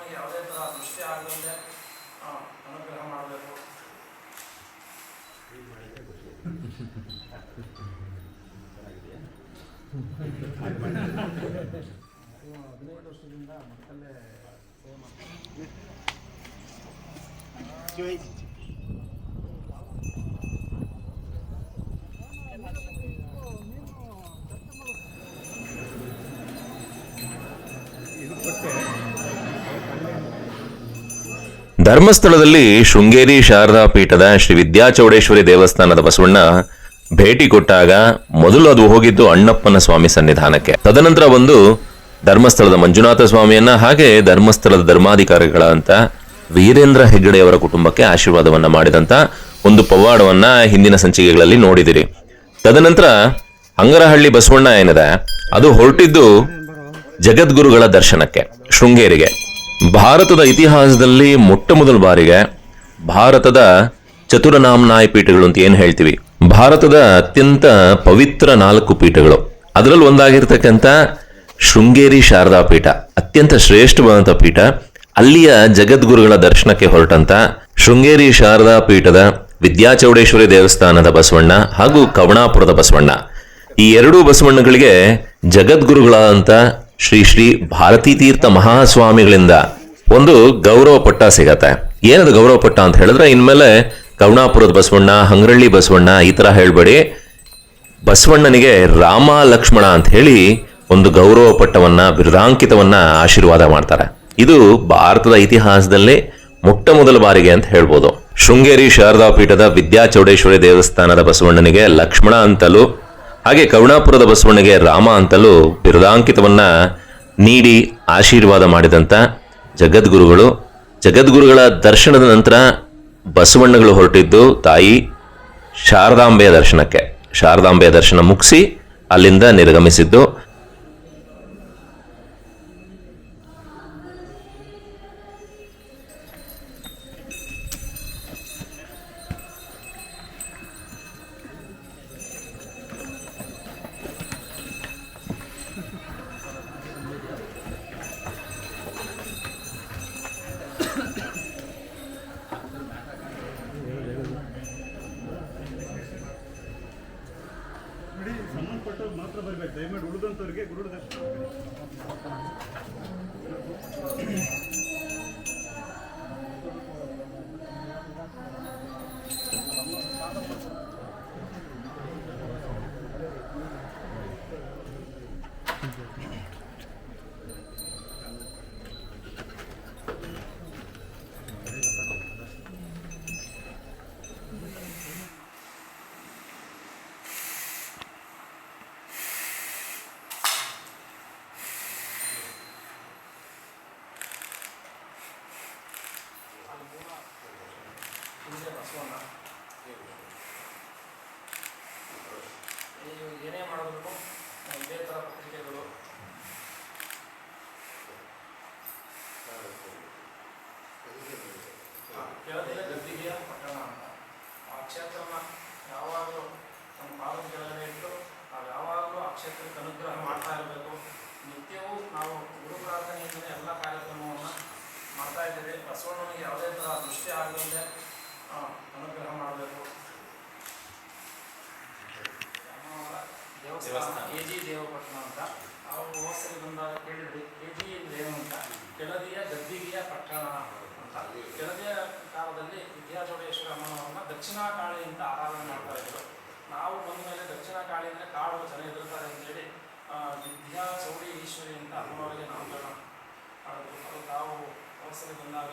ಬಸವಣ್ಣನಿಗೆ ಯಾವುದೇ ಥರ ದೃಷ್ಟಿ ಆಗದಂತೆ ಆ, ಅನುಗ್ರಹ ಮಾಡಬೇಕು ಹದಿನೈದು ವರ್ಷದಿಂದ ಮಕ್ಕಳೇ ಸೇವೆ ಮಾಡ್ತಾರೆ ಧರ್ಮಸ್ಥಳದಲ್ಲಿ ಶೃಂಗೇರಿ ಶಾರದಾ ಪೀಠದ ಶ್ರೀ ವಿದ್ಯಾಚೌಡೇಶ್ವರಿ ದೇವಸ್ಥಾನದ ಬಸವಣ್ಣ ಭೇಟಿ ಕೊಟ್ಟಾಗ ಮೊದಲು ಅದು ಹೋಗಿದ್ದು ಅಣ್ಣಪ್ಪನ ಸ್ವಾಮಿ ಸನ್ನಿಧಾನಕ್ಕೆ. ತದನಂತರ ಬಂದು ಧರ್ಮಸ್ಥಳದ ಮಂಜುನಾಥ ಸ್ವಾಮಿಯನ್ನ ಹಾಗೆ ಧರ್ಮಸ್ಥಳದ ಧರ್ಮಾಧಿಕಾರಿಗಳಂತ ವೀರೇಂದ್ರ ಹೆಗ್ಗಡೆಯವರ ಕುಟುಂಬಕ್ಕೆ ಆಶೀರ್ವಾದವನ್ನ ಮಾಡಿದಂತ ಒಂದು ಪವಾಡವನ್ನ ಹಿಂದಿನ ಸಂಚಿಕೆಗಳಲ್ಲಿ ನೋಡಿದಿರಿ. ತದನಂತರ ಅಂಗರಹಳ್ಳಿ ಬಸವಣ್ಣ ಏನಿದೆ, ಅದು ಹೊರಟಿದ್ದು ಜಗದ್ಗುರುಗಳ ದರ್ಶನಕ್ಕೆ, ಶೃಂಗೇರಿಗೆ. ಭಾರತದ ಇತಿಹಾಸದಲ್ಲಿ ಮೊಟ್ಟ ಮೊದಲ ಬಾರಿಗೆ ಭಾರತದ ಚತುರನಾಮನಾಯ ಪೀಠಗಳು ಅಂತ ಏನು ಹೇಳ್ತೀವಿ? ಭಾರತದ ಅತ್ಯಂತ ಪವಿತ್ರ ನಾಲ್ಕು ಪೀಠಗಳು. ಅದರಲ್ಲಿ ಒಂದಾಗಿರ್ತಕ್ಕಂಥ ಶೃಂಗೇರಿ ಶಾರದಾ ಪೀಠ, ಅತ್ಯಂತ ಶ್ರೇಷ್ಠವಾದಂಥ ಪೀಠ. ಅಲ್ಲಿಯ ಜಗದ್ಗುರುಗಳ ದರ್ಶನಕ್ಕೆ ಹೊರಟಂತ ಶೃಂಗೇರಿ ಶಾರದಾ ಪೀಠದ ವಿದ್ಯಾಚೌಡೇಶ್ವರಿ ದೇವಸ್ಥಾನದ ಬಸವಣ್ಣ ಹಾಗೂ ಕವಣಾಪುರದ ಬಸವಣ್ಣ. ಈ ಎರಡೂ ಬಸವಣ್ಣಗಳಿಗೆ ಜಗದ್ಗುರುಗಳಾದಂಥ ಶ್ರೀ ಶ್ರೀ ಭಾರತೀ ತೀರ್ಥ ಮಹಾಸ್ವಾಮಿಗಳಿಂದ ಒಂದು ಗೌರವ ಪಟ್ಟ ಸಿಗತ್ತೆ. ಏನದು ಗೌರವ ಪಟ್ಟ ಅಂತ ಹೇಳಿದ್ರೆ ಇನ್ಮೇಲೆ ಕರುಣಾಪುರದ ಬಸವಣ್ಣ, ಹಂಗ್ರಳ್ಳಿ ಬಸವಣ್ಣ ಈ ತರ ಹೇಳ್ಬೇಡಿ. ಬಸವಣ್ಣನಿಗೆ ರಾಮ ಲಕ್ಷ್ಮಣ ಅಂತ ಹೇಳಿ ಒಂದು ಗೌರವ ಪಟ್ಟವನ್ನ, ಬಿರುದಾಂಕಿತವನ್ನ ಆಶೀರ್ವಾದ ಮಾಡ್ತಾರೆ. ಇದು ಭಾರತದ ಇತಿಹಾಸದಲ್ಲಿ ಮೊಟ್ಟ ಮೊದಲ ಬಾರಿಗೆ ಅಂತ ಹೇಳ್ಬೋದು. ಶೃಂಗೇರಿ ಶಾರದಾ ಪೀಠದ ವಿದ್ಯಾಚೌಡೇಶ್ವರಿ ದೇವಸ್ಥಾನದ ಬಸವಣ್ಣನಿಗೆ ಲಕ್ಷ್ಮಣ ಅಂತಲೂ ಹಾಗೆ ಕರುಣಾಪುರದ ಬಸವಣ್ಣಗೆ ರಾಮ ಅಂತಲೂ ಬಿರುದಾಂಕಿತವನ್ನ ನೀಡಿ ಆಶೀರ್ವಾದ ಮಾಡಿದಂಥ ಜಗದ್ಗುರುಗಳು. ಜಗದ್ಗುರುಗಳ ದರ್ಶನದ ನಂತರ ಬಸವಣ್ಣಗಳು ಹೊರಟಿದ್ದು ತಾಯಿ ಶಾರದಾಂಬೆಯ ದರ್ಶನಕ್ಕೆ. ಶಾರದಾಂಬೆಯ ದರ್ಶನ ಮುಗಿಸಿ ಅಲ್ಲಿಂದ ನಿರ್ಗಮಿಸಿದ್ದು. ಹಿಂದೆ ಬಸವಣ್ಣ ಏನೇ ಮಾಡಬೇಕು ಇದೇ ಥರ ಪತ್ರಿಕೆಗಳು ಕೆಳದಿನ ಗದ್ದಿಗೆಯ ಪಟ್ಟಣ ಅಂತ ಆ ಕ್ಷೇತ್ರನ ಯಾವಾಗಲೂ ನಮ್ಮ ಪಾದದ ಕೆಳಗಡೆ ಇಟ್ಟು ನಾವು ಯಾವಾಗಲೂ ಆ ಕ್ಷೇತ್ರಕ್ಕೆ ಅನುಗ್ರಹ ಮಾಡ್ತಾ ಇರಬೇಕು ನಿತ್ಯವೂ ನಾವು ಗುರು ಪ್ರಾರ್ಥನೆಯಿಂದಲೇ ಎಲ್ಲ ಕಾರ್ಯಕ್ರಮವನ್ನು ಮಾಡ್ತಾ ಇದ್ದೇವೆ. ಬಸವಣ್ಣನಿಗೆ ಯಾವುದೇ ಥರ ದೃಷ್ಟಿ ಆಗದಂತೆ ಅನುಗ್ರಹ ಮಾಡಬೇಕು. ದೇವಸ್ಥಾನ ಕೆ ಜಿ ದೇವಪಟ್ಟಣ ಅಂತ. ಅವರು ಹೋಸಲಿ ಬಂದಾಗ ಕೇಳಿದ್ರಿ ಕೆ ಜಿ ಅಂದ್ರೆ ಏನು ಅಂತ? ಕೆಳದಿಯ ಗದ್ದಿಗೆಯ ಪಟ್ಟಣ ಅಂತ. ಕೆಳದಿಯ ಕಾಲದಲ್ಲಿ ವಿದ್ಯಾಚೌಡೇಶ್ವರ ಅಮ್ಮನವರನ್ನ ದಕ್ಷಿಣ ಕಾಳಿಯಿಂದ ಅಂತ ಆರಾಧನೆ ಮಾಡ್ತಾ ಇದ್ರು. ನಾವು ಬಂದ ಮೇಲೆ ದಕ್ಷಿಣ ಕಾಳಿ ಅಂದರೆ ಕಾಡು ಜನ ಎದುರ್ತಾರೆ ಅಂತೇಳಿ ವಿದ್ಯಾ ಚೌಡಿ ಈಶ್ವರಿ ಅಂತ ಅಮ್ಮನವರಿಗೆ ನಾಮಕರಣ ಮಾಡಿದ್ರು. ಅದು ತಾವು ಹೋಸಲಿ ಬಂದಾಗ.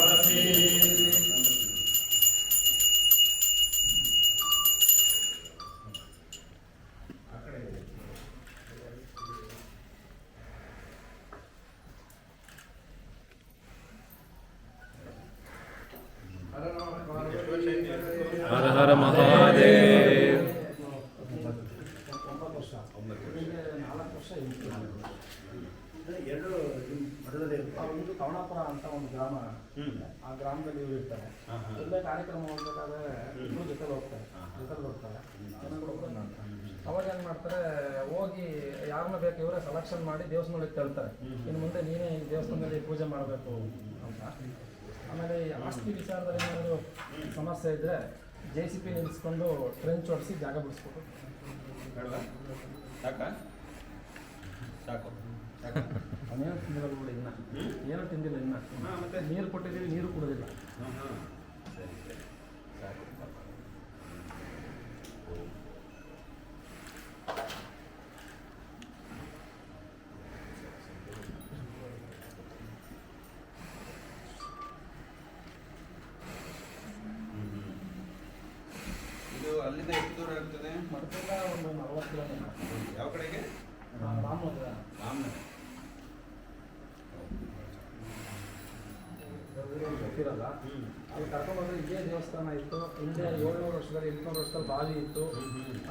ಒಂಬತ್ತು ವರ್ಷ. ನಾಲ್ಕು ವರ್ಷ ಎರಡು ಒಂದು ಕವಣಾಪುರ ಅಂತ ಒಂದು ಗ್ರಾಮ ಆ ಗ್ರಾಮದಲ್ಲಿ ಇವ್ರು ಇರ್ತಾರೆ. ಎಲ್ಲ ಕಾರ್ಯಕ್ರಮ ಹೋಗ್ಬೇಕಾದ್ರೆ ಇಬ್ಬರು ಜೊತೆಲಿ ಹೋಗ್ತಾರೆ. ಜೊತೆಲಿ ಮಾಡ್ತಾರೆ. ಅವಾಗ ಏನ್ ಮಾಡ್ತಾರೆ ಹೋಗಿ ಯಾರನ್ನ ಬೇಕು ಇವರೇ ಸೆಲೆಕ್ಷನ್ ಮಾಡಿ ದೇವಸ್ಥಾನಕ್ಕೆ ತಳ್ತಾರೆ ಇನ್ನು ಮುಂದೆ ನೀನೇ ಈ ದೇವಸ್ಥಾನದಲ್ಲಿ ಪೂಜೆ ಮಾಡಬೇಕು ಅಂತ. ಆಮೇಲೆ ಈ ಆಸ್ತಿ ವಿಚಾರದಲ್ಲಿ ಏನಾದರೂ ಸಮಸ್ಯೆ ಇದ್ರೆ ಜೆ ಸಿ ಪಿ ನಿಲ್ಲಿಸ್ಕೊಂಡು ಟ್ರೆಂಚ್ ಹೊಡಿಸಿ ಜಾಗ ಬಿಡಿಸ್ಬೇಕು. ಸಾಕಾ ಸಾಕು. ಅವನೇನು ತಿಂದಿಲ್ಲ ಬಿಡಿ ಇನ್ನ. ಏನೂ ತಿಂದಿಲ್ಲ ಇನ್ನ. ಹಾ, ಮತ್ತೆ? ನೀರು ಕೊಟ್ಟಿದ್ದೀವಿ ನೀರು ಕುಡಿದಿಲ್ಲ. ಹಾಂ ಹಾಂ. ಸರಿ ಸರಿ. ಸಾಕು ಇದು ಅಲ್ಲಿಂದ ಎಷ್ಟು ದೂರ ಇರ್ತದೆ ಒಂದು ನಲವತ್ತು ಕಿಲೋಮೀಟರ್. ಯಾವ ಕಡೆಗೆ? ರಾಮನಗರ. ರಾಮನಗರ. ಗೊತ್ತಿರಲ್ಲ? ಅಲ್ಲಿ ಕರ್ಕೊಂಡ್ಬಂದ್ರೆ ಇದೇ ದೇವಸ್ಥಾನ ಇತ್ತು. ಹಿಂದೆ ಏಳ್ನೂರು ವರ್ಷದಲ್ಲಿ ಎಂಟುನೂರು ವರ್ಷದಲ್ಲಿ ಬಾವಿ ಇತ್ತು.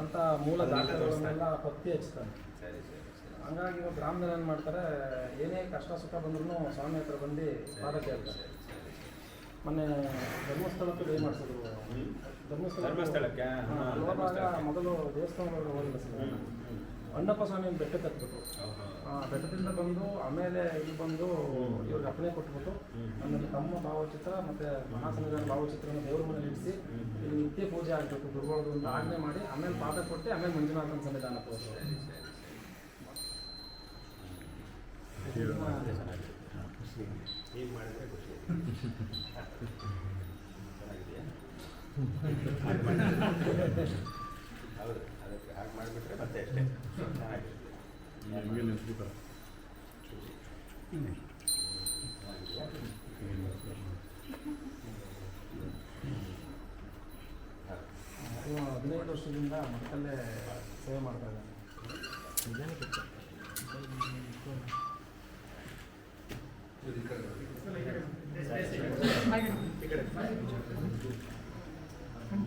ಅಂತ ಮೂಲ ದಾಖಲೆಗಳನ್ನೆಲ್ಲ ಪತ್ತಿ ಹಚ್ತಾರೆ. ಸರಿ ಸರಿ ಸರಿ. ಹಂಗಾಗಿ ಇವಾಗ ಗ್ರಾಮದಲ್ಲಿ ಏನು ಮಾಡ್ತಾರೆ ಏನೇ ಕಷ್ಟ ಸುಖ ಬಂದ್ರೂ ಸ್ವಾಮಿ ಹತ್ರ ಬಂದು ಪಾದ ಕೇಳ್ತಾರೆ. ಮೊನ್ನೆ ಧರ್ಮಸ್ಥಳಕ್ಕೆ ಏನು ಮಾಡಿಸಿದ್ರು? ಧರ್ಮಸ್ಥಳಕ್ಕೆ? ಮೊದಲು ದೇವಸ್ಥಾನ ಹೋಗಿಲ್ಲ ಸರ್ ಅಣ್ಣಪ್ಪ ಸ್ವಾಮಿ ಬೆಟ್ಟಕ್ಕೆ ಹತ್ಬಿಟ್ಟು ಆ, ಬೆಟ್ಟದಿಂದ ಬಂದು ಆಮೇಲೆ ಇಲ್ಲಿ ಬಂದು ಇವ್ರಿಗೆ ಅಪ್ಪಣೆ ಕೊಟ್ಬಿಟ್ಟು ಆಮೇಲೆ ತಮ್ಮ ಭಾವಚಿತ್ರ ಮತ್ತೆ ಮಹಾಸಂಘದ ಭಾವಚಿತ್ರನ ದೇವ್ರ ಮನೇಲಿ ಇಡಿಸಿ ಇಲ್ಲಿ ನಿತ್ಯ ಪೂಜೆ ಆಗಬೇಕು ಗುರುಗಳದು ಅಂತ ಆಜ್ಞೆ ಮಾಡಿ ಆಮೇಲೆ ಪಾದ ಕೊಟ್ಟು ಆಮೇಲೆ ಮಂಜುನಾಥನ ಸಂವಿಧಾನ ತೋರಿಸ್ತಾರೆ ಹೀಗೆ ಮಾಡಿದ್ರೆ ಖುಷಿ ಹೌದು ಅದಕ್ಕೆ ಹಾಗೆ ಮಾಡಿಬಿಟ್ರೆ ಮತ್ತೆ ಅಷ್ಟೇ ಹದಿನೈದು ವರ್ಷದಿಂದ ಮಕ್ಕಳೇ ಸೇವೆ ಮಾಡ್ತಾ ಇದ್ದಾನೆ はい。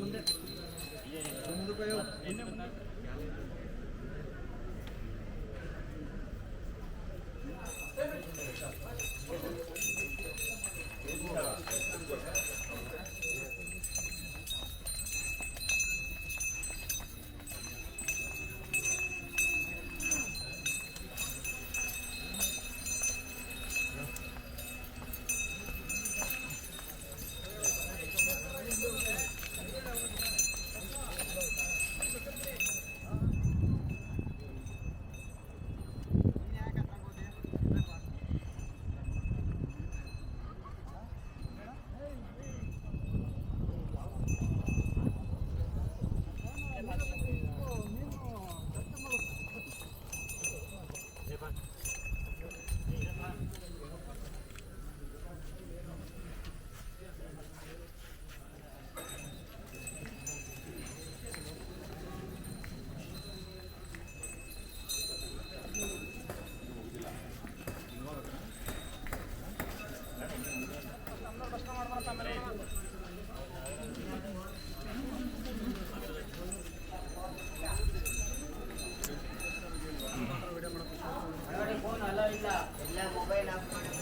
ಮುಂದೆ ಮುಂದಕ್ಕೆ ಮೊಬೈಲ್ ಆಫ್ ಮಾಡಿ